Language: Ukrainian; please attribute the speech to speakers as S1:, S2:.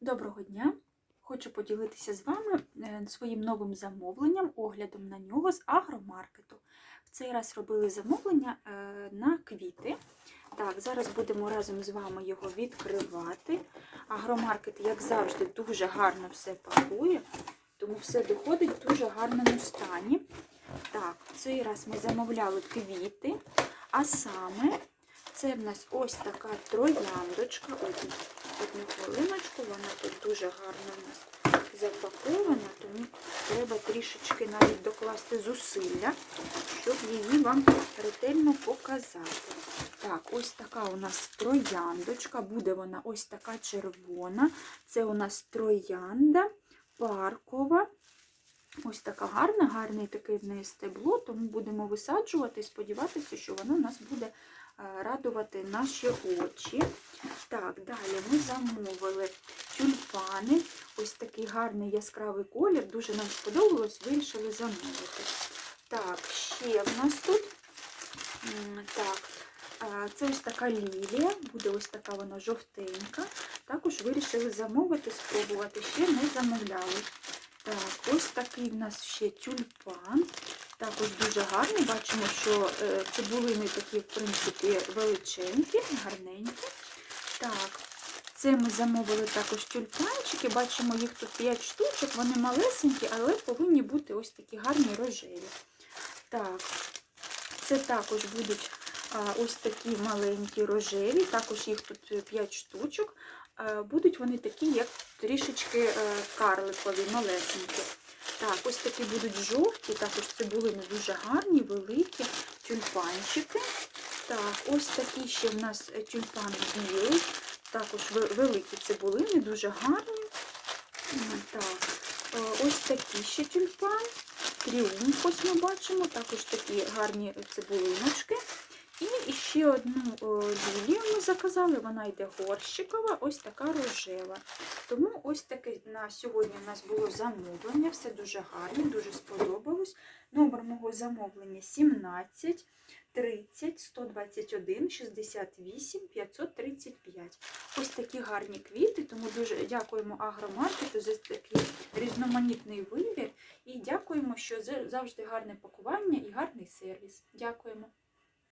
S1: Доброго дня! Хочу поділитися з вами е, своїм новим замовленням, оглядом на нього з агромаркету. В цей раз робили замовлення е, на квіти. Так, зараз будемо разом з вами його відкривати. Агромаркет, як завжди, дуже гарно все пакує, тому все доходить в дуже гарному стані. Так, в цей раз ми замовляли квіти, а саме це в нас ось така трояндочка. Одну хвилиночку, вона тут дуже гарно в нас запакована, тому треба трішечки навіть докласти зусилля, щоб її вам ретельно показати. Так, ось така у нас трояндочка, буде вона ось така червона. Це у нас троянда паркова. Ось така гарна, гарний такий в неї стебло, тому будемо висаджувати і сподіватися, що воно нас буде е, радувати наші очі. Так, далі ми замовили тюльпани. Ось такий гарний яскравий колір. Дуже нам сподобалось, вирішили замовити. Так, ще в нас тут. Так, це ось така лілія, буде ось така вона жовтенька. Також вирішили замовити, спробувати, ще не замовляли. Так, ось такий в нас ще тюльпан. Також дуже гарний. Бачимо, що е, цибулини такі, в принципі, величенькі, гарненькі. Так, це ми замовили також тюльпанчики. Бачимо, їх тут 5 штучок, вони малесенькі, але повинні бути ось такі гарні рожеві. Так, це також будуть ось такі маленькі рожеві, також їх тут 5 штучок. Будуть вони такі, як трішечки е, карликові, малесенькі. Так, ось такі будуть жовті, також цибулини дуже гарні, великі, тюльпанчики. Так, ось такі ще в нас тюльпани білі. також великі цибулини, дуже гарні. Так, е, ось такі ще тюльпан. Тріумф ось ми бачимо, також такі гарні цибулиночки. Ще одну о, лілію ми заказали, вона йде горщикова, ось така рожева. Тому ось таке на сьогодні у нас було замовлення, все дуже гарно, дуже сподобалось. Номер мого замовлення 17 30 121 68 535. Ось такі гарні квіти, тому дуже дякуємо агромаркету за такий різноманітний вибір. І дякуємо, що завжди гарне пакування і гарний сервіс. Дякуємо.